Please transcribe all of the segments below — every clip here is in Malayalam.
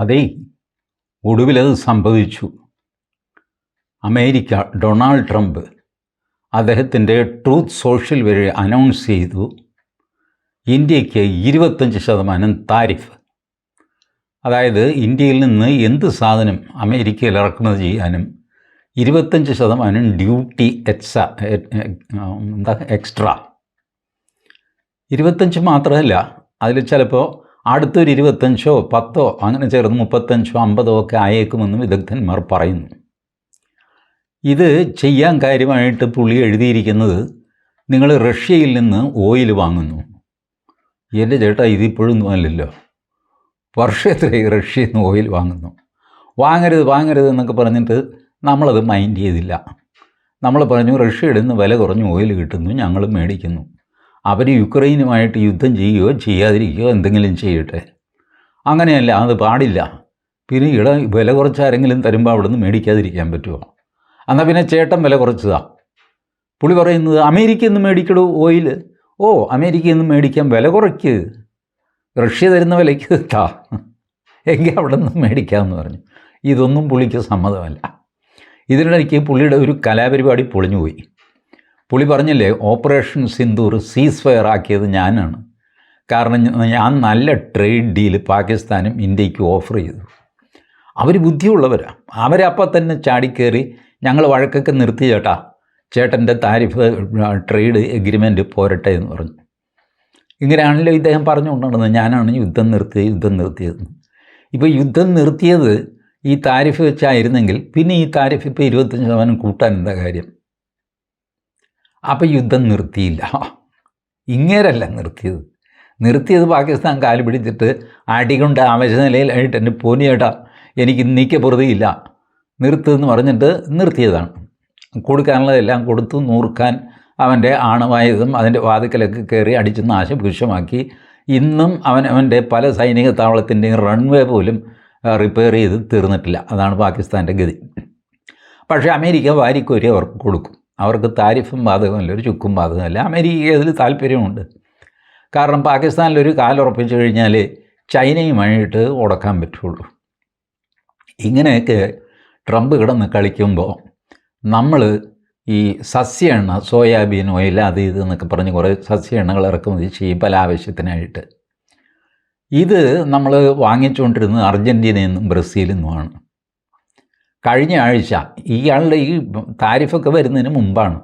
അതേ ഒടുവിലത് സംഭവിച്ചു. അമേരിക്ക ഡൊണാൾഡ് ട്രംപ് അദ്ദേഹത്തിന്റെ ട്രൂത്ത് സോഷ്യൽ വഴി അനൗൺസ് ചെയ്തു. ഇന്ത്യയ്ക്ക് ഇരുപത്തഞ്ച് ശതമാനം താരിഫ്. അതായത് ഇന്ത്യയിൽ നിന്ന് എന്ത് സാധനം അമേരിക്കയിൽ ഇറക്കുമതി ചെയ്യാനും ഇരുപത്തഞ്ച് ശതമാനം ഡ്യൂട്ടി എക്സ എന്താ എക്സ്ട്രാ. ഇരുപത്തഞ്ച് മാത്രമല്ല അതിൽ ചിലപ്പോൾ അടുത്തൊരു ഇരുപത്തഞ്ചോ പത്തോ അങ്ങനെ ചേർന്ന് മുപ്പത്തഞ്ചോ അമ്പതോ ഒക്കെ ആയേക്കുമെന്ന് വിദഗ്ധന്മാർ പറയുന്നു. ഇത് ചെയ്യാൻ കാര്യമായിട്ട് പുള്ളി എഴുതിയിരിക്കുന്നത് നിങ്ങൾ റഷ്യയിൽ നിന്ന് ഓയിൽ വാങ്ങുന്നു. എന്റെ ചേട്ടാ ഇതിപ്പോഴൊന്നും അല്ലല്ലോ. വർഷത്തിലായി റഷ്യയിൽ നിന്ന് ഓയിൽ വാങ്ങുന്നു. വാങ്ങരുത് വാങ്ങരുത് എന്നൊക്കെ പറഞ്ഞിട്ട് നമ്മളത് മൈൻഡ് ചെയ്തില്ല. നമ്മൾ പറഞ്ഞു റഷ്യയിൽ നിന്ന് വില കുറഞ്ഞ് ഓയിൽ കിട്ടുന്നു ഞങ്ങൾ മേടിക്കുന്നു. അവർ യുക്രൈനുമായിട്ട് യുദ്ധം ചെയ്യുകയോ ചെയ്യാതിരിക്കുകയോ എന്തെങ്കിലും ചെയ്യട്ടെ. അങ്ങനെയല്ല അത് പാടില്ല. പിന്നെ ഇട വില കുറച്ച് ആരെങ്കിലും തരുമ്പോൾ അവിടെ നിന്ന് മേടിക്കാതിരിക്കാൻ പറ്റുമോ? എന്നാൽ പിന്നെ ചേട്ടൻ വില കുറച്ചതാ. പുള്ളി പറയുന്നത് അമേരിക്കയിൽ നിന്ന് മേടിക്കടൂ ഓയിൽ ഓ അമേരിക്കയിൽ നിന്ന് മേടിക്കാൻ വില കുറയ്ക്ക്. റഷ്യ തരുന്ന വിലയ്ക്ക് താ. എങ്കിൽ അവിടെ നിന്ന് മേടിക്കാമെന്ന് പറഞ്ഞു. ഇതൊന്നും പുള്ളിക്ക് സമ്മതമല്ല. ഇതിനിടയ്ക്ക് പുള്ളിയുടെ ഒരു കലാപരിപാടി പൊളിഞ്ഞുപോയി. പുള്ളി പറഞ്ഞില്ലേ ഓപ്പറേഷൻ സിന്ദൂർ സീസ് ഫയർ ആക്കിയത് ഞാനാണ്. കാരണം ഞാൻ നല്ല ട്രേഡ് ഡീൽ പാകിസ്ഥാനും ഇന്ത്യയ്ക്ക് ഓഫർ ചെയ്തു. അവർ ബുദ്ധിയുള്ളവരാണ് അവരപ്പം തന്നെ ചാടിക്കയറി ഞങ്ങൾ വഴക്കൊക്കെ നിർത്തി ചേട്ടാ. ചേട്ടന്റെ താരിഫ് ട്രേഡ് എഗ്രിമെന്റ് പോരട്ടെ എന്ന് പറഞ്ഞു. ഇങ്ങനെയാണല്ലോ ഇദ്ദേഹം പറഞ്ഞുകൊണ്ടിരുന്നത്. ഞാനാണ് യുദ്ധം നിർത്തിയത് യുദ്ധം നിർത്തിയതെന്ന് ഇപ്പോൾ യുദ്ധം നിർത്തിയത് ഈ താരിഫ് വെച്ചായിരുന്നെങ്കിൽ പിന്നെ ഈ താരിഫ് ഇപ്പോൾ ഇരുപത്തഞ്ച് ശതമാനം കൂട്ടാൻ എന്താ കാര്യം? അപ്പോൾ യുദ്ധം നിർത്തിയില്ല. ഇങ്ങേരല്ല നിർത്തിയത്. നിർത്തിയത് പാകിസ്ഥാൻ കാൽ പിടിച്ചിട്ട് അടികൊണ്ട് ആവശ്യനിലയിലായിട്ട് എന്റെ പോനിയേട്ടാ എനിക്ക് നീക്ക പൊറുതിയില്ല നിർത്തുമെന്ന് പറഞ്ഞിട്ട് നിർത്തിയതാണ്. കൊടുക്കാനുള്ളതെല്ലാം കൊടുത്തു നൂർക്കാൻ അവന്റെ ആണവായുധം അതിന്റെ വാതിക്കലൊക്കെ കയറി അടിച്ച് നാശഭൂഷമാക്കി ഇന്നും അവൻ അവന്റെ പല സൈനിക താവളത്തിന്റെയും റൺവേ പോലും റിപ്പയർ ചെയ്ത് തീർന്നിട്ടില്ല. അതാണ് പാകിസ്ഥാന്റെ ഗതി. പക്ഷേ അമേരിക്ക വാരിക്കോരി അവർക്ക് കൊടുക്കും. അവർക്ക് താരിഫും ബാധകമല്ല ഒരു ചുക്കും ബാധകമല്ല. അമേരിക്കയ്ക്ക് അതിൽ താല്പര്യമുണ്ട്. കാരണം പാകിസ്ഥാനിലൊരു കാലുറപ്പിച്ചു കഴിഞ്ഞാൽ ചൈനയുമായിട്ട് ഉടക്കാൻ പറ്റുള്ളൂ. ഇങ്ങനെയൊക്കെ ട്രംപ് കിടന്ന് കളിക്കുമ്പോൾ നമ്മൾ ഈ സസ്യ എണ്ണ സോയാബീൻ ഓയിൽ അത് ഇത് എന്നൊക്കെ പറഞ്ഞ് കുറേ സസ്യ എണ്ണകൾ ഇറക്കുമതി ചെയ്യും പല ആവശ്യത്തിനായിട്ട്. ഇത് നമ്മൾ വാങ്ങിച്ചുകൊണ്ടിരുന്നത് അർജന്റീനയിൽ നിന്നും ബ്രസീലിൽ നിന്നുമാണ്. കഴിഞ്ഞ ആഴ്ച ഇയാളുടെ ഈ താരിഫൊക്കെ വരുന്നതിന് മുമ്പാണ്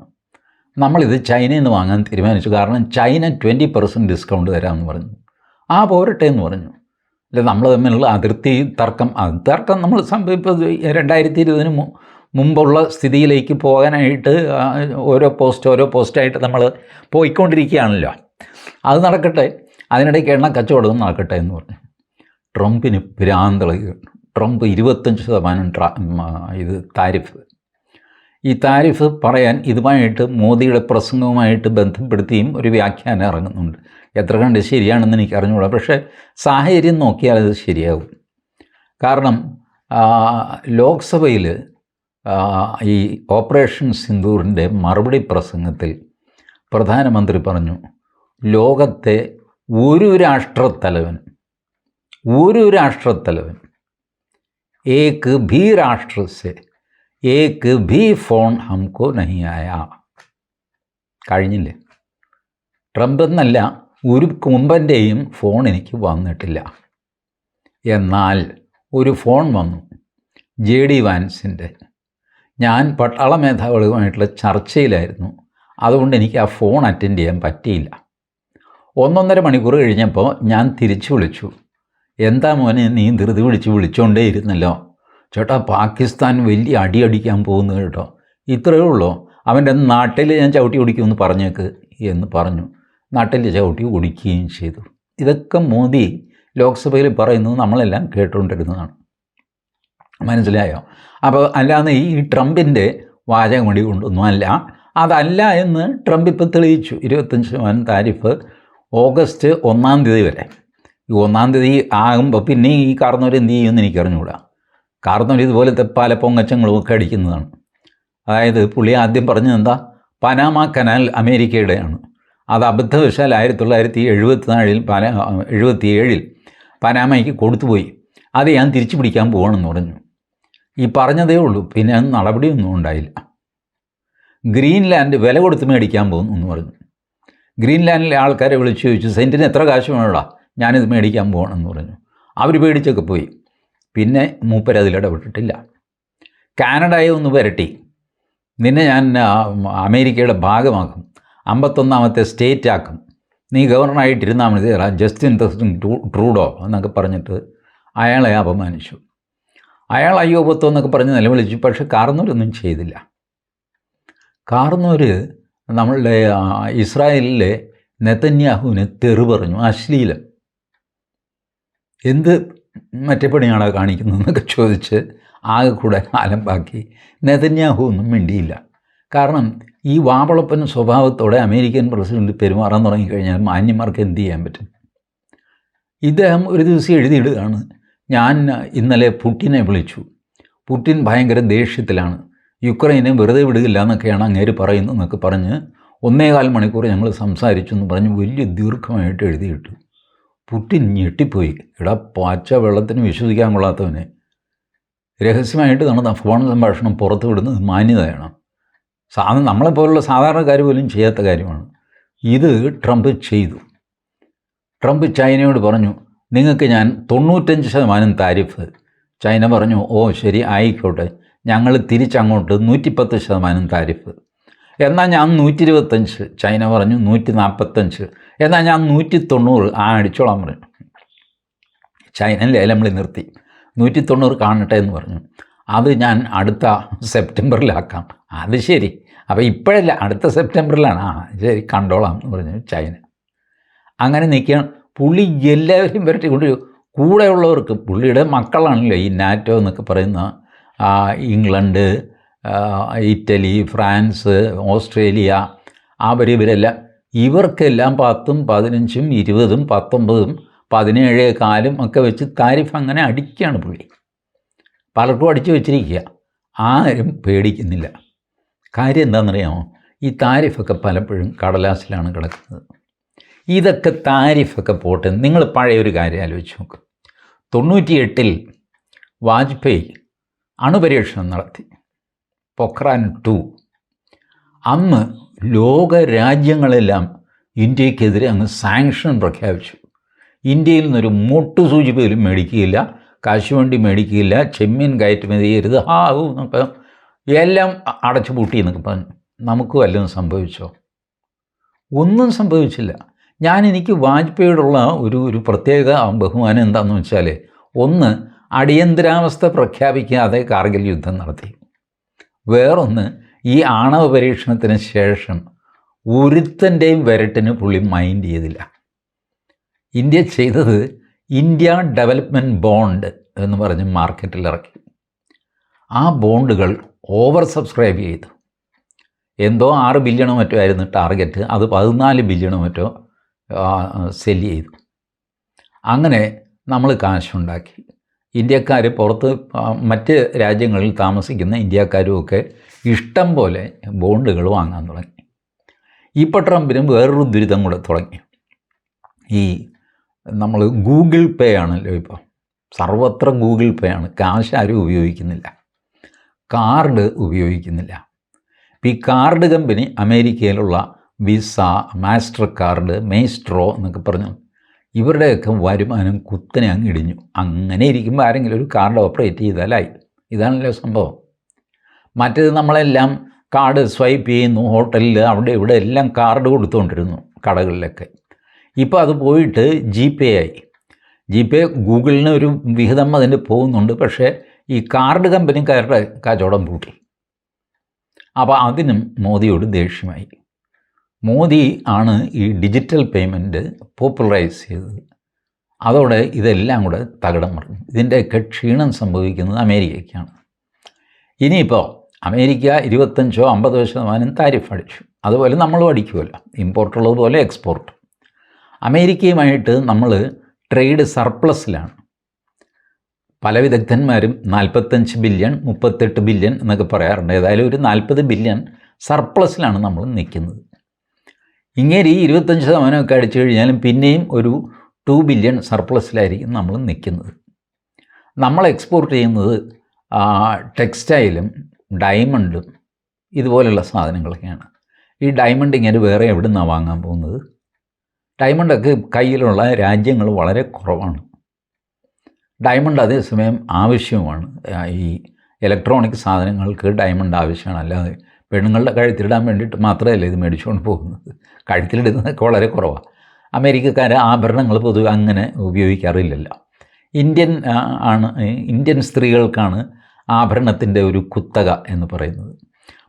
നമ്മളിത് ചൈനയിൽ നിന്ന് വാങ്ങാൻ തീരുമാനിച്ചു. കാരണം ചൈന ട്വന്റി പെർസെന്റ് ഡിസ്കൗണ്ട് തരാമെന്ന് പറഞ്ഞു. ആ പോരട്ടെ എന്ന് പറഞ്ഞു. അല്ല നമ്മൾ തമ്മിലുള്ള അതിർത്തി തർക്കം തർക്കം നമ്മൾ ഇപ്പോൾ രണ്ടായിരത്തി ഇരുപതിന് മുമ്പുള്ള സ്ഥിതിയിലേക്ക് പോകാനായിട്ട് ഓരോ പോസ്റ്റ് ഓരോ പോസ്റ്റായിട്ട് നമ്മൾ പോയിക്കൊണ്ടിരിക്കുകയാണല്ലോ. അത് നടക്കട്ടെ. അതിനിടയ്ക്ക് എണ്ണ കച്ചവടം നടക്കട്ടെ എന്ന് പറഞ്ഞു. ട്രംപിന് ഭ്രാന്തളകി ട്രംപ് ഇരുപത്തഞ്ച് ശതമാനം ട്രാ ഇത് താരിഫ്. ഈ താരിഫ് പറയാൻ ഇതുമായിട്ട് മോദിയുടെ പ്രസംഗവുമായിട്ട് ബന്ധപ്പെടുത്തിയും ഒരു വ്യാഖ്യാനം ഇറങ്ങുന്നുണ്ട്. എത്ര കണ്ട് ശരിയാണെന്ന് എനിക്ക് അറിഞ്ഞുകൂടാ പക്ഷേ സാഹചര്യം നോക്കിയാൽ അത് ശരിയാകും കാരണം ലോക്സഭയിൽ ഈ ഓപ്പറേഷൻ സിന്ദൂറിന്റെ മറുപടി പ്രസംഗത്തിൽ പ്രധാനമന്ത്രി പറഞ്ഞു ലോകത്തെ ഒരു രാഷ്ട്രത്തലവൻ ഒരു രാഷ്ട്രത്തലവൻ ഏക്ക് भी राष्ट्र से एक भी ഫോൺ ഹംകോ നഹി ആയ കഴിഞ്ഞില്ലേ? ട്രംപ് എന്നല്ല ഒരു കുമ്പന്റെയും ഫോൺ എനിക്ക് വന്നിട്ടില്ല. എന്നാൽ ഒരു ഫോൺ വന്നു ജെ ഡി വാൻസിന്റെ. ഞാൻ പട്ടാള മേധാവികളുമായിട്ടുള്ള ചർച്ചയിലായിരുന്നു. അതുകൊണ്ട് എനിക്ക് ആ ഫോൺ അറ്റൻഡ് ചെയ്യാൻ പറ്റിയില്ല. ഒന്നൊന്നര മണിക്കൂർ കഴിഞ്ഞപ്പോൾ ഞാൻ തിരിച്ചു വിളിച്ചു. എന്താ മോനെ നീ ധൃതി വിളിച്ച് വിളിച്ചോണ്ടേ ഇരുന്നല്ലോ? ചേട്ടാ പാകിസ്ഥാൻ വലിയ അടിയടിക്കാൻ പോകുന്നു കേട്ടോ. ഇത്രയേ ഉള്ളൂ? അവന്റെ നാട്ടിൽ ഞാൻ ചവിട്ടി ഓടിക്കുമെന്ന് പറഞ്ഞേക്ക് എന്ന് പറഞ്ഞു. നാട്ടിൽ ചവിട്ടി ഓടിക്കുകയും ചെയ്തു. ഇതൊക്കെ മോദി ലോക്സഭയിൽ പറയുന്നത് നമ്മളെല്ലാം കേട്ടുകൊണ്ടിരുന്നതാണ്. മനസ്സിലായോ? അപ്പോൾ അല്ലാതെ ഈ ട്രംപിന്റെ വാചകം വേണ്ടി കൊണ്ടൊന്നും അല്ല. അതല്ല എന്ന് ട്രംപ് ഇപ്പോൾ തെളിയിച്ചു. ഇരുപത്തഞ്ച് ശതമാനം താരിഫ് ഓഗസ്റ്റ് ഒന്നാം തീയതി വരെ. ഈ ഒന്നാം തീയതി ആകുമ്പോൾ പിന്നെ ഈ കാർന്നവർ എന്ത് ചെയ്യുമെന്ന് എനിക്കറിഞ്ഞുകൂടാ കാർന്നവർ ഇതുപോലത്തെ പല പൊങ്ങച്ചങ്ങളും ഒക്കെ അടിക്കുന്നതാണ്. അതായത് പുള്ളി ആദ്യം പറഞ്ഞത് എന്താ? പനാമ കനാൽ അമേരിക്കയുടെയാണ്. അത് അബദ്ധവശാൽ ആയിരത്തി തൊള്ളായിരത്തി എഴുപത്തിനാലിൽ പന എഴുപത്തി ഏഴിൽ പനാമയ്ക്ക് കൊടുത്തുപോയി. അത് ഞാൻ തിരിച്ചു പിടിക്കാൻ പോകണമെന്ന് പറഞ്ഞു. ഈ പറഞ്ഞതേ ഉള്ളൂ. പിന്നെ നടപടിയൊന്നും ഉണ്ടായില്ല. ഗ്രീൻലാൻഡ് വില കൊടുത്ത് മേടിക്കാൻ പോകുന്നു എന്ന് പറഞ്ഞു. ഗ്രീൻലാൻഡിലെ ആൾക്കാരെ വിളിച്ചു ചോദിച്ചു സെന്റിന് എത്ര കാശ് വേണോടാ? ഞാനിത് മേടിക്കാൻ പോകണമെന്ന് പറഞ്ഞു. അവർ പേടിച്ചൊക്കെ പോയി. പിന്നെ മൂപ്പരതിലിടപെട്ടിട്ടില്ല കാനഡയെ ഒന്ന് വരട്ടി. നിന്നെ ഞാൻ അമേരിക്കയുടെ ഭാഗമാക്കും. അമ്പത്തൊന്നാമത്തെ സ്റ്റേറ്റ് ആക്കും. നീ ഗവർണറായിട്ടിരുന്നാൽ മതി. തരാം ജസ്റ്റിൻ ട്രസ്റ്റിൻ ട്രൂ- ട്രൂഡോ എന്നൊക്കെ പറഞ്ഞിട്ട് അയാളെ അപമാനിച്ചു. അയാൾ അയ്യോ പത്തോ എന്നൊക്കെ പറഞ്ഞ് നിലവിളിച്ചു. പക്ഷെ കാർന്നൂരൊന്നും ചെയ്തില്ല. കാർന്നൂർ നമ്മളുടെ ഇസ്രായേലിലെ നെതന്യാഹുവിന് തെറി പറഞ്ഞു. അശ്ലീലം. എന്ത് മറ്റേ പണിയാണോ കാണിക്കുന്നതെന്നൊക്കെ ചോദിച്ച് ആകെ കൂടെ കാലം ബാക്കി നെതന്യാഹു ഒന്നും മിണ്ടിയില്ല. കാരണം ഈ വാവളപ്പൻ സ്വഭാവത്തോടെ അമേരിക്കൻ പ്രസിഡന്റ് പെരുമാറാൻ തുടങ്ങിക്കഴിഞ്ഞാൽ മാന്യന്മാർക്ക് എന്ത് ചെയ്യാൻ പറ്റും? ഇദ്ദേഹം ഒരു ദിവസം എഴുതിയിടുകയാണ് ഞാൻ ഇന്നലെ പുട്ടിനെ വിളിച്ചു. പുട്ടിൻ ഭയങ്കര ദേഷ്യത്തിലാണ്. യുക്രൈനെ വെറുതെ വിടുകയില്ല എന്നൊക്കെയാണ് അങ്ങേര് പറയുന്നതെന്നൊക്കെ പറഞ്ഞ് ഒന്നേകാൽ മണിക്കൂർ ഞങ്ങൾ സംസാരിച്ചു എന്ന് പറഞ്ഞ് വലിയ ദീർഘമായിട്ട് എഴുതിയിട്ടു. പുട്ടിൻ ഞെട്ടിപ്പോയി. എടാ പച്ച വെള്ളത്തിന് വിശ്വസിക്കാൻ കൊള്ളാത്തവന്. രഹസ്യമായിട്ട് നടന്ന ഫോൺ സംഭാഷണം പുറത്തു വിടുന്നത് മാന്യതയാണ്. സാധനം നമ്മളെപ്പോലുള്ള സാധാരണക്കാർ പോലും ചെയ്യാത്ത കാര്യമാണ്. ഇത് ട്രംപ് ചെയ്തു. ട്രംപ് ചൈനയോട് പറഞ്ഞു നിങ്ങൾക്ക് ഞാൻ തൊണ്ണൂറ്റഞ്ച് ശതമാനം താരിഫ്. ചൈന പറഞ്ഞു ഓ ശരി ആയിക്കോട്ടെ. ഞങ്ങൾ തിരിച്ചങ്ങോട്ട് നൂറ്റിപ്പത്ത് ശതമാനം താരിഫ്. എന്നാൽ ഞാൻ നൂറ്റി ഇരുപത്തഞ്ച് ചൈന പറഞ്ഞു നൂറ്റി നാൽപ്പത്തഞ്ച് എന്നാൽ ഞാൻ നൂറ്റി തൊണ്ണൂറ് ആ അടിച്ചോളാൻ പറഞ്ഞു. ചൈന ലേലം വിളി നിർത്തി. നൂറ്റി തൊണ്ണൂറ് കാണട്ടെ എന്ന് പറഞ്ഞു. അത് ഞാൻ അടുത്ത സെപ്റ്റംബറിലാക്കാം. അത് ശരി. അപ്പോൾ ഇപ്പോഴല്ല അടുത്ത സെപ്റ്റംബറിലാണ്. ആ ശരി കണ്ടോളാം എന്ന് പറഞ്ഞു ചൈന. അങ്ങനെ നിൽക്കുകയാണ്. പുള്ളി എല്ലാവരും വരട്ടിക്കൊണ്ട് കൂടെയുള്ളവർക്ക് പുള്ളിയുടെ മക്കളാണല്ലോ ഈ നാറ്റോ എന്നൊക്കെ പറയുന്ന ഇംഗ്ലണ്ട് ഇറ്റലി ഫ്രാൻസ് ഓസ്ട്രേലിയ അവർ ഇവരെല്ലാം ഇവർക്കെല്ലാം പത്തും പതിനഞ്ചും ഇരുപതും പത്തൊമ്പതും പതിനേഴ് കാലും ഒക്കെ വെച്ച് താരിഫ് അങ്ങനെ അടിക്കുകയാണ് പുള്ളി. പലർക്കും അടിച്ചു വെച്ചിരിക്കുക. ആരും പേടിക്കുന്നില്ല. കാര്യം എന്താണെന്നറിയാമോ? ഈ താരിഫൊക്കെ പലപ്പോഴും കടലാസിലാണ് കിടക്കുന്നത്. ഇതൊക്കെ താരിഫൊക്കെ പോട്ടെ. നിങ്ങൾ പഴയൊരു കാര്യം ആലോചിച്ച് നോക്ക്. തൊണ്ണൂറ്റിയെട്ടിൽ വാജ്പേയി അണുപരീക്ഷണം നടത്തി. പൊഖ്രാൻ ടു. അന്ന് ലോക രാജ്യങ്ങളെല്ലാം ഇന്ത്യക്കെതിരെ അങ്ങ് സാങ്ഷൻ പ്രഖ്യാപിച്ചു. ഇന്ത്യയിൽ നിന്നൊരു മുട്ടുസൂചി പോലും മേടിക്കുകയില്ല. കശുവണ്ടി മേടിക്കുകയില്ല. ചെമ്മീൻ കയറ്റുമതി ചെയ്യരുത് ഊ എന്നൊക്കെ എല്ലാം അടച്ചു പൂട്ടി എന്നൊക്കെ പറഞ്ഞു. നമുക്ക് വല്ലതും സംഭവിച്ചോ? ഒന്നും സംഭവിച്ചില്ല. ഞാൻ എനിക്ക് വാജ്പേയിയോടുള്ള ഒരു ഒരു പ്രത്യേക ബഹുമാനം എന്താണെന്ന് വെച്ചാൽ ഒന്ന് അടിയന്തരാവസ്ഥ പ്രഖ്യാപിക്കാതെ കാർഗിൽ യുദ്ധം നടത്തി. വേറൊന്ന് ഈ ആണവ പരീക്ഷണത്തിന് ശേഷം ഒരുത്തന്റെയും വരട്ടിന് പുള്ളി മൈൻഡ് ചെയ്തില്ല. ഇന്ത്യ ചെയ്തത് ഇന്ത്യ ഡെവലപ്മെന്റ് ബോണ്ട് എന്ന് പറഞ്ഞ് മാർക്കറ്റിൽ ഇറക്കി. ആ ബോണ്ടുകൾ ഓവർ സബ്സ്ക്രൈബ് ചെയ്തു. എന്തോ ആറ് ബില്യണോ മറ്റോ ആയിരുന്നു ടാർഗറ്റ്. അത് പതിനാല് ബില്യണോ മറ്റോ സെൽ ചെയ്തു. അങ്ങനെ നമ്മൾ കാശുണ്ടാക്കി. ഇന്ത്യക്കാർ പുറത്ത് മറ്റ് രാജ്യങ്ങളിൽ താമസിക്കുന്ന ഇന്ത്യക്കാരും ഒക്കെ ഇഷ്ടം പോലെ ബോണ്ടുകൾ വാങ്ങാൻ തുടങ്ങി. ഇപ്പോൾ ട്രംപിനും വേറൊരു ദുരിതം കൂടെ തുടങ്ങി. ഈ നമ്മൾ ഗൂഗിൾ പേ ആണല്ലോ ഇപ്പോൾ സർവത്ര ഗൂഗിൾ പേ ആണ്. കാശ് ആരും ഉപയോഗിക്കുന്നില്ല. കാർഡ് ഉപയോഗിക്കുന്നില്ല. ഈ കാർഡ് കമ്പനി അമേരിക്കയിലുള്ള വിസ മാസ്റ്റർ കാർഡ് മേസ്ട്രോ എന്നൊക്കെ പറഞ്ഞു. ഇവരുടെയൊക്കെ വരുമാനം കുത്തനെ അങ്ങ് ഇടിഞ്ഞു. അങ്ങനെ ഇരിക്കുമ്പോൾ ആരെങ്കിലും ഒരു കാർഡ് ഓപ്പറേറ്റ് ചെയ്താലായി. ഇതാണല്ലോ സംഭവം. മറ്റേത് നമ്മളെല്ലാം കാർഡ് സ്വൈപ്പ് ചെയ്യുന്നു ഹോട്ടലിൽ അവിടെ ഇവിടെ എല്ലാം കാർഡ് കൊടുത്തുകൊണ്ടിരുന്നു കടകളിലൊക്കെ. ഇപ്പോൾ അത് പോയിട്ട് ജി പേ ആയി ജി പേ ഗൂഗിളിന് ഒരു വിഹിതം അതിന് പോകുന്നുണ്ട് പക്ഷേ ഈ കാർഡ് കമ്പനിക്കാരുടെ കച്ചവടം കൂട്ടി അപ്പോൾ അതിനും മോദിയോട് ദേഷ്യമായി. മോദി ആണ് ഈ ഡിജിറ്റൽ പേയ്മെന്റ് പോപ്പുലറൈസ് ചെയ്തത്. അതോടെ ഇതെല്ലാം കൂടെ തകിടം മറിഞ്ഞു. ഇതിന്റെയൊക്കെ ക്ഷീണം സംഭവിക്കുന്നത് അമേരിക്കയ്ക്കാണ്. ഇനിയിപ്പോൾ അമേരിക്ക ഇരുപത്തഞ്ചോ അമ്പതോ ശതമാനം താരിഫ് അടിച്ചു. അതുപോലെ നമ്മളും അടിക്കുമല്ലോ. ഇമ്പോർട്ടുള്ളതുപോലെ എക്സ്പോർട്ട് അമേരിക്കയുമായിട്ട് നമ്മൾ ട്രേഡ് സർപ്ലസിലാണ് പല വിദഗ്ധന്മാരും നാൽപ്പത്തഞ്ച് ബില്യൺ മുപ്പത്തെട്ട് ബില്യൺ എന്നൊക്കെ പറയാറുണ്ട്. ഏതായാലും ഒരു നാൽപ്പത് ബില്യൺ സർപ്ലസിലാണ് നമ്മൾ നിൽക്കുന്നത്. ഇങ്ങനെ ഈ ഇരുപത്തഞ്ച് ശതമാനമൊക്കെ അടിച്ചു കഴിഞ്ഞാലും പിന്നെയും ഒരു ടു ബില്യൺ സർപ്ലസിലായിരിക്കും നമ്മൾ നിൽക്കുന്നത്. നമ്മൾ എക്സ്പോർട്ട് ചെയ്യുന്നത് ടെക്സ്റ്റൈലും ഡയമണ്ടും ഇതുപോലുള്ള സാധനങ്ങളൊക്കെയാണ്. ഈ ഡയമണ്ട് ഇങ്ങനെ വേറെ എവിടെ നിന്നാണ് വാങ്ങാൻ പോകുന്നത്? ഡയമണ്ടൊക്കെ കയ്യിലുള്ള രാജ്യങ്ങൾ വളരെ കുറവാണ്. ഡയമണ്ട് അതേസമയം ആവശ്യവുമാണ്. ഈ ഇലക്ട്രോണിക് സാധനങ്ങൾക്ക് ഡയമണ്ട് ആവശ്യമാണ്. അല്ലാതെ പെണ്ണുങ്ങളുടെ കഴുത്തിലിടാൻ വേണ്ടിയിട്ട് മാത്രമല്ല ഇത് മേടിച്ചുകൊണ്ട് പോകുന്നത്? കഴുത്തിലിടുന്നതൊക്കെ വളരെ കുറവാണ് അമേരിക്കക്കാർ ആഭരണങ്ങൾ പൊതുവെ അങ്ങനെ ഉപയോഗിക്കാറില്ലല്ലോ. ഇന്ത്യൻ ആണ് ഇന്ത്യൻ സ്ത്രീകൾക്കാണ് ആഭരണത്തിന്റെ ഒരു കുത്തക എന്ന് പറയുന്നത്.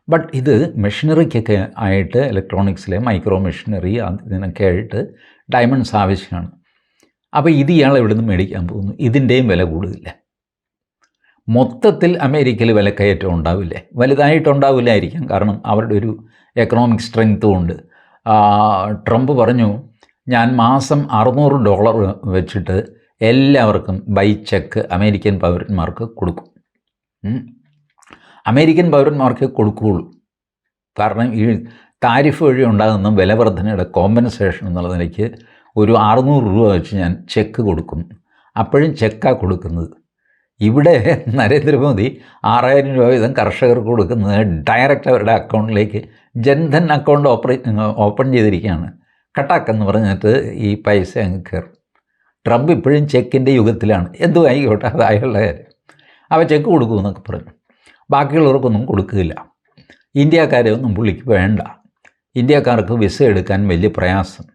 ബട്ട് ഇത് മെഷീനറിക്കൊക്കെ ആയിട്ട് ഇലക്ട്രോണിക്സിലെ മൈക്രോ മെഷീനറി അതിനൊക്കെ ആയിട്ട് ഡയമണ്ട്സ് ആവശ്യമാണ്. അപ്പോൾ ഇത് ഇയാൾ എവിടെ നിന്ന് മേടിക്കാൻ പോകുന്നു. ഇതിന്റെയും വില കൂടുതലില്ല. മൊത്തത്തിൽ അമേരിക്കയിൽ വിലക്കയറ്റം ഉണ്ടാവില്ലേ? വലുതായിട്ടുണ്ടാവില്ലായിരിക്കാം. കാരണം അവരുടെ ഒരു എക്കണോമിക് സ്ട്രെങ്ത്തും ഉണ്ട് ട്രംപ് പറഞ്ഞു ഞാൻ മാസം അറുന്നൂറ് ഡോളർ വെച്ചിട്ട് എല്ലാവർക്കും ബൈ ചെക്ക് അമേരിക്കൻ പൗരന്മാർക്ക് കൊടുക്കും. അമേരിക്കൻ പൗരന്മാർക്ക് കൊടുക്കുകയുള്ളൂ കാരണം ഈ താരിഫ് വഴി ഉണ്ടാകുന്ന വിലവർധനയുടെ കോമ്പൻസേഷൻ എന്നുള്ള നിലയ്ക്ക് ഒരു അറുന്നൂറ് രൂപ വെച്ച് ഞാൻ ചെക്ക് കൊടുക്കും. അപ്പോഴും ചെക്കാണ് കൊടുക്കുന്നത്. ഇവിടെ നരേന്ദ്രമോദി ആറായിരം രൂപ വീതം കർഷകർക്ക് കൊടുക്കുന്നത് ഡയറക്റ്റ് അവരുടെ അക്കൗണ്ടിലേക്ക് ജൻധൻ അക്കൗണ്ട് ഓപ്പറേറ്റ് ഓപ്പൺ ചെയ്തിരിക്കുകയാണ്. കട്ടാക്കെന്ന് പറഞ്ഞിട്ട് ഈ പൈസ അങ്ങ് കയറും. ട്രംപ് ഇപ്പോഴും ചെക്കിന്റെ യുഗത്തിലാണ്. എന്തും ആയിക്കോട്ടെ അത് കാര്യം. അവ ചെക്ക് കൊടുക്കുമെന്നൊക്കെ പറഞ്ഞു. ബാക്കിയുള്ളവർക്കൊന്നും കൊടുക്കുകയില്ല ഇന്ത്യക്കാരെ ഒന്നും പുള്ളിക്ക് വേണ്ട. ഇന്ത്യക്കാർക്ക് വിസ എടുക്കാൻ വലിയ പ്രയാസം.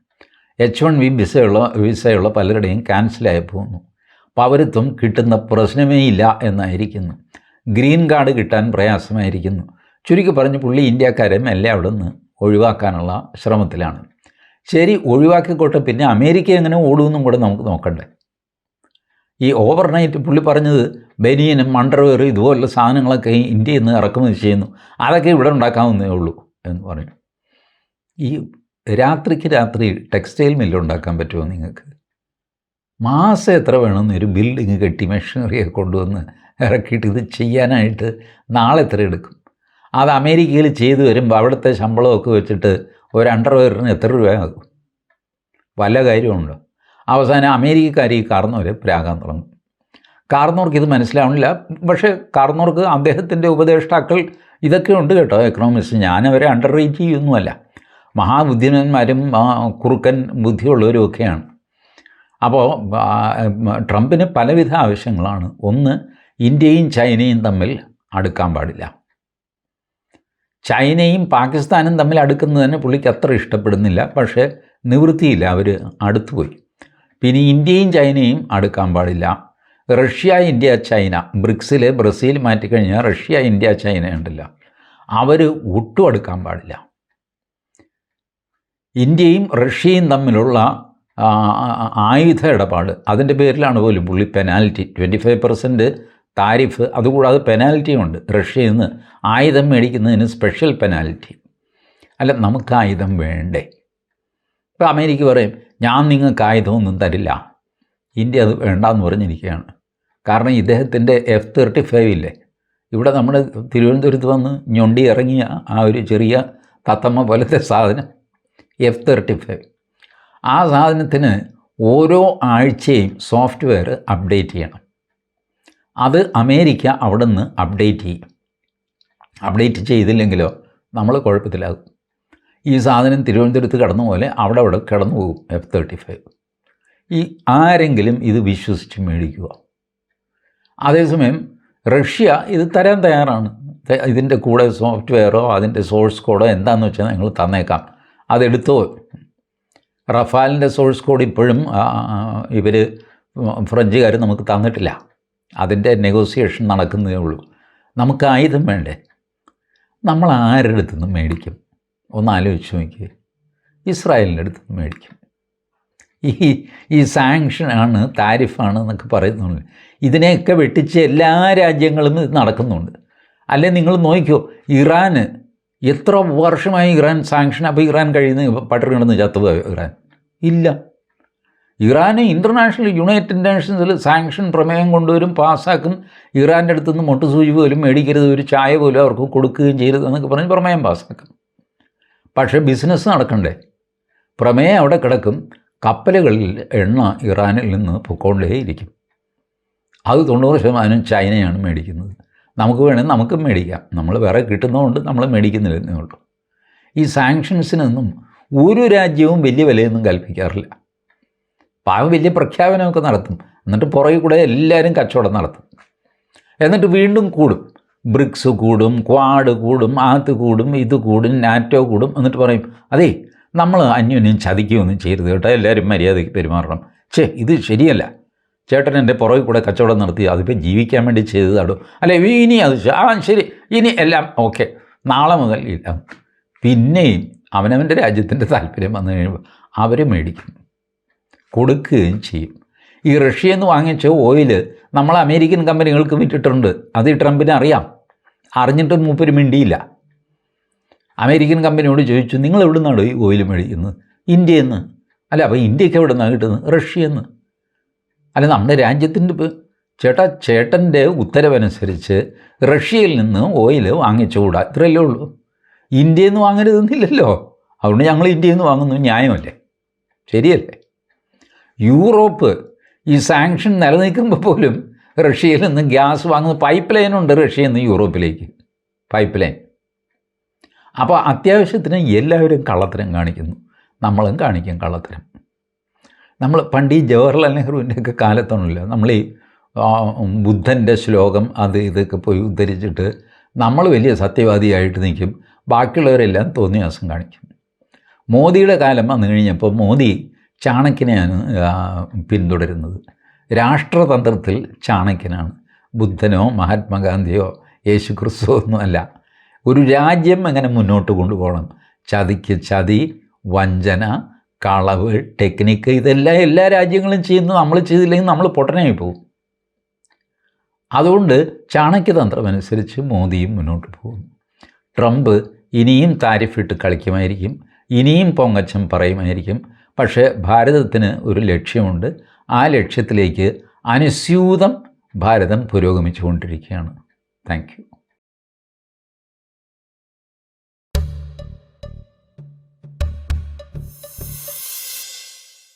എച്ച് വൺ വി വിസയുള്ള വിസയുള്ള പലരുടെയും ക്യാൻസലായി പോകുന്നു. പൗരത്വം കിട്ടുന്ന പ്രശ്നമേ ഇല്ല എന്നായിരിക്കുന്നു. ഗ്രീൻ കാർഡ് കിട്ടാൻ പ്രയാസമായിരിക്കുന്നു. ചുരുക്കി പറഞ്ഞ് പുള്ളി ഇന്ത്യക്കാരെ മെല്ലെ അവിടെ നിന്ന് ഒഴിവാക്കാനുള്ള ശ്രമത്തിലാണ്. ശരി ഒഴിവാക്കിക്കോട്ടെ പിന്നെ അമേരിക്ക എങ്ങനെ ഓടുമെന്നും കൂടെ നമുക്ക് നോക്കണ്ടേ. ഈ ഓവർനൈറ്റ് പുള്ളി പറഞ്ഞത് ബനിയനും മണ്ടർവേറും ഇതുപോലുള്ള സാധനങ്ങളൊക്കെ ഇന്ത്യയിൽ നിന്ന് ഇറക്കുമതി ചെയ്യുന്നു. അതൊക്കെ ഇവിടെ ഉണ്ടാക്കാവുന്നേ ഉള്ളൂ എന്ന് പറഞ്ഞു. ഈ രാത്രിക്ക് രാത്രി ടെക്സ്റ്റൈൽ മില്ല് ഉണ്ടാക്കാൻ പറ്റുമോ നിങ്ങൾക്ക്? മാസം എത്ര വേണമെന്ന് ഒരു ബിൽഡിങ് കെട്ടി മെഷീനറിയൊക്കെ കൊണ്ടുവന്ന് ഇറക്കിയിട്ട് ഇത് ചെയ്യാനായിട്ട് നാളെ എത്ര എടുക്കും? അത് അമേരിക്കയിൽ ചെയ്തു വരുമ്പോൾ അവിടുത്തെ ശമ്പളമൊക്കെ വെച്ചിട്ട് ഒരു അണ്ടർവെയറിന് എത്ര രൂപയാകും? വല്ല കാര്യമുണ്ടോ? അവസാനം അമേരിക്കക്കാർ ഈ കാർന്നവരെ പ്രാകാൻ തുടങ്ങും കാർന്നവർക്ക് ഇത് മനസ്സിലാവണില്ല. പക്ഷേ കാർന്നോർക്ക് അദ്ദേഹത്തിന്റെ ഉപദേഷ്ടാക്കൾ ഇതൊക്കെ ഉണ്ട് കേട്ടോ എക്കണോമിസ്റ്റ് ഞാനവരെ അണ്ടർ റേറ്റ് ചെയ്യുന്നുമല്ല. മഹാബുദ്ധിമാന്മാരും കുറുക്കൻ ബുദ്ധിയുള്ളവരും ഒക്കെയാണ് അപ്പോൾ ട്രംപിന് പലവിധ ആവശ്യങ്ങളാണ്. ഒന്ന് ഇന്ത്യയും ചൈനയും തമ്മിൽ അടുക്കാൻ പാടില്ല. ചൈനയും പാകിസ്ഥാനും തമ്മിൽ അടുക്കുന്നതിന് പുള്ളിക്ക് അത്ര ഇഷ്ടപ്പെടുന്നില്ല. പക്ഷേ നിവൃത്തിയില്ല അവർ അടുത്തുപോയി. പിന്നെ ഇന്ത്യയും ചൈനയും അടുക്കാൻ പാടില്ല. Russia India China. ബ്രിക്സിൽ ബ്രസീൽ മാറ്റിക്കഴിഞ്ഞാൽ റഷ്യ ഇന്ത്യ ചൈന ഉണ്ടല്ലോ. അവർ ഒട്ടും പാടില്ല. ഇന്ത്യയും റഷ്യയും തമ്മിലുള്ള ആയുധ ഇടപാട്. അതിന്റെ പേരിലാണ് പോലും പുള്ളി penalty. Twenty five percent tariff. അതുകൂടാതെ പെനാൽറ്റിയും ഉണ്ട്. റഷ്യയിൽ നിന്ന് ആയുധം മേടിക്കുന്നതിന് സ്പെഷ്യൽ പെനാൽറ്റി അല്ല നമുക്ക് ആയുധം വേണ്ടേ? ഇപ്പോൾ അമേരിക്ക പറയും ഞാൻ നിങ്ങൾക്ക് ആയുധമൊന്നും തരില്ല. ഇന്ത്യ അത് വേണ്ടാന്ന് പറഞ്ഞിരിക്കുകയാണ്. കാരണം ഇദ്ദേഹത്തിന്റെ എഫ് തേർട്ടി ഫൈവ് ഇല്ലേ? ഇവിടെ നമ്മൾ തിരുവനന്തപുരത്ത് വന്ന് ഞൊണ്ടി ഇറങ്ങിയ ആ ഒരു ചെറിയ തത്തമ്മ പോലത്തെ സാധനം എഫ് തേർട്ടി ഫൈവ് ആ സാധനത്തിന് ഓരോ ആഴ്ചയും സോഫ്റ്റ്വെയർ അപ്ഡേറ്റ് ചെയ്യണം. അത് അമേരിക്ക അവിടെ നിന്ന് അപ്ഡേറ്റ് ചെയ്യും. അപ്ഡേറ്റ് ചെയ്തില്ലെങ്കിലോ നമ്മൾ കുഴപ്പത്തിലാകും. ഈ സാധനം തിരുവനന്തപുരത്ത് കടന്ന പോലെ അവിടെ അവിടെ കിടന്നു പോകും എഫ് തേർട്ടി ഫൈവ് ഈ ആരെങ്കിലും ഇത് വിശ്വസിച്ച് മേടിക്കുക. അതേസമയം റഷ്യ ഇത് തരാൻ തയ്യാറാണ്. ഇതിന്റെ കൂടെ സോഫ്റ്റ്വെയറോ അതിന്റെ സോഴ്സ് കോഡോ എന്താണെന്ന് വെച്ചാൽ ഞങ്ങൾ തന്നേക്കാം. അതെടുത്തോ റഫാലിന്റെ സോഴ്സ് കോഡ് ഇപ്പോഴും ഇവർ ഫ്രഞ്ചുകാർ നമുക്ക് തന്നിട്ടില്ല. അതിന്റെ നെഗോസിയേഷൻ നടക്കുന്നതേ ഉള്ളൂ. നമുക്ക് ആയുധം വേണ്ടേ? നമ്മൾ ആരുടെ അടുത്തുനിന്ന് മേടിക്കും? ഒന്ന് ആലോചിച്ച് നോക്കിയേ. ഇസ്രായേലിന്റെ അടുത്തുനിന്ന് മേടിക്കും. ഈ ഈ സാങ്ഷനാണ് താരിഫാണ് എന്നൊക്കെ പറയുന്നുണ്ട്. ഇതിനെയൊക്കെ വെട്ടിച്ച് എല്ലാ രാജ്യങ്ങളും ഇത് നടക്കുന്നുണ്ട്. അല്ലെ നിങ്ങൾ നോക്കിക്കോ ഇറാന് എത്ര വർഷമായി ഇറാൻ സാങ്ഷൻ അപ്പോൾ ഇറാൻ കഴിയുന്ന പട്ടറി കിടന്ന് ചത്തുപോയോ ഇറാൻ? ഇല്ല. ഇറാന് ഇന്റർനാഷണൽ യുണൈറ്റഡ് നേഷൻസിൽ സാങ്ഷൻ പ്രമേയം കൊണ്ടുവരും പാസ്സാക്കും ഇറാന്റെ അടുത്ത് നിന്ന് മുട്ടുസൂചി പോലും മേടിക്കരുത് ഒരു ചായ പോലും അവർക്ക് കൊടുക്കുകയും ചെയ്യരുത് എന്നൊക്കെ പറഞ്ഞ് പ്രമേയം പാസ്സാക്കും. പക്ഷേ ബിസിനസ് നടക്കണ്ടേ? പ്രമേയം അവിടെ കിടക്കും. കപ്പലുകളിൽ എണ്ണ ഇറാനിൽ നിന്ന് പൊക്കോണ്ടേയിരിക്കും. അത് തൊണ്ണൂറ് ശതമാനം ചൈനയാണ് മേടിക്കുന്നത്. നമുക്ക് വേണമെങ്കിൽ നമുക്കും മേടിക്കാം. നമ്മൾ വേറെ കിട്ടുന്നതുകൊണ്ട് നമ്മൾ മേടിക്കുന്നില്ലെന്നേ ഉള്ളൂ. ഈ സാങ്ഷൻസിനൊന്നും ഒരു രാജ്യവും വലിയ വിലയൊന്നും കൽപ്പിക്കാറില്ല. പാവം വലിയ പ്രഖ്യാപനമൊക്കെ നടത്തും. എന്നിട്ട് പുറകെ കൂടെ എല്ലാവരും കച്ചവടം നടത്തും. എന്നിട്ട് വീണ്ടും കൂടും. ബ്രിക്സ് കൂടും ക്വാഡ് കൂടും ആത്ത് കൂടും ഇത് കൂടും നാറ്റോ കൂടും. എന്നിട്ട് പറയും അതേ നമ്മൾ അന്യോന്യം ചതിക്കുകയൊന്നും ചെയ്യരുത് കേട്ടോ. എല്ലാവരും മര്യാദയ്ക്ക് പെരുമാറണം. ഛേ ഇത് ശരിയല്ല. ചേട്ടൻ എന്റെ പുറകിൽ കൂടെ കച്ചവടം നടത്തി അതിപ്പോൾ ജീവിക്കാൻ വേണ്ടി ചെയ്തതാടോ? അല്ലെ ഇനി അത് ആ ശരി. ഇനി എല്ലാം ഓക്കെ. നാളെ മുതൽ ഇല്ല. പിന്നെയും അവനവന്റെ രാജ്യത്തിന്റെ താല്പര്യം വന്നു കഴിയുമ്പോൾ അവർ മേടിക്കും. കൊടുക്കുകയും ചെയ്യും. ഈ റഷ്യയിൽ നിന്ന് വാങ്ങിച്ച ഓയിൽ നമ്മൾ അമേരിക്കൻ കമ്പനികൾക്ക് വിറ്റിട്ടുണ്ട്. അത് ഈ ട്രംപിന് അറിയാം. അറിഞ്ഞിട്ടും മൂപ്പര് മിണ്ടിയില്ല. അമേരിക്കൻ കമ്പനിയോട് ചോദിച്ചു നിങ്ങൾ എവിടെ നിന്നാണ് ഈ ഓയിൽ മേടിക്കുന്നത്? ഇന്ത്യയിൽ നിന്ന് അല്ല അപ്പോൾ ഇന്ത്യയ്ക്ക് എവിടെ നിന്നാണ് കിട്ടുന്നത്? റഷ്യയിൽ നിന്ന് അല്ല നമ്മുടെ രാജ്യത്തിന്റെ ചേട്ടാ ചേട്ടന്റെ ഉത്തരവനുസരിച്ച് റഷ്യയിൽ നിന്ന് ഓയിൽ വാങ്ങിച്ചുകൂടാ? ഇത്രയല്ലേ ഉള്ളൂ. ഇന്ത്യയിൽ നിന്ന് വാങ്ങരുതെന്നില്ലല്ലോ. അതുകൊണ്ട് ഞങ്ങൾ ഇന്ത്യയിൽ നിന്ന് വാങ്ങുന്നു ന്യായമല്ലേ? ശരിയല്ലേ? യൂറോപ്പ് ഈ സാങ്ഷൻ നിലനിൽക്കുമ്പോൾ പോലും റഷ്യയിൽ നിന്ന് ഗ്യാസ് വാങ്ങുന്ന പൈപ്പ് ലൈനുണ്ട് റഷ്യയിൽ നിന്ന് യൂറോപ്പിലേക്ക്. Pipe line? അപ്പോൾ അത്യാവശ്യത്തിന് എല്ലാവരും കള്ളത്തരം കാണിക്കുന്നു. നമ്മളും കാണിക്കും കള്ളത്തരം. നമ്മൾ പണ്ട് ഈ ജവഹർലാൽ നെഹ്റുവിന്റെയൊക്കെ കാലത്താണല്ലോ നമ്മൾ ഈ ബുദ്ധന്റെ ശ്ലോകം അത് ഇതൊക്കെ പോയി ഉദ്ധരിച്ചിട്ട് നമ്മൾ വലിയ സത്യവാദിയായിട്ട് നിൽക്കും. ബാക്കിയുള്ളവരെല്ലാം തോന്നിയാസം കാണിക്കും. മോദിയുടെ കാലം വന്നു കഴിഞ്ഞപ്പോൾ മോദി ചാണക്യനെയാണ് പിന്തുടരുന്നത്. രാഷ്ട്രതന്ത്രത്തിൽ ചാണക്യനാണ്. ബുദ്ധനോ മഹാത്മാഗാന്ധിയോ യേശു ക്രിസ്തുവോ ഒന്നുമല്ല. ഒരു രാജ്യം എങ്ങനെ മുന്നോട്ട് കൊണ്ടുപോകണം? ചതിക്ക് ചതി വഞ്ചന കളവ് ടെക്നിക്ക് ഇതെല്ലാം എല്ലാ രാജ്യങ്ങളും ചെയ്യുന്നു. നമ്മൾ ചെയ്തില്ലെങ്കിൽ നമ്മൾ പൊട്ടനായി പോകും. അതുകൊണ്ട് ചാണക്യതന്ത്രമനുസരിച്ച് മോദിയും മുന്നോട്ട് പോകുന്നു. ട്രംപ് ഇനിയും താരിഫിട്ട് കളിക്കുമായിരിക്കും. ഇനിയും പൊങ്ങച്ചം പറയുമായിരിക്കും. പക്ഷേ ഭാരതത്തിന് ഒരു ലക്ഷ്യമുണ്ട്. ആ ലക്ഷ്യത്തിലേക്ക് അനുസ്യൂതം ഭാരതം പുരോഗമിച്ചുകൊണ്ടിരിക്കുകയാണ്. താങ്ക്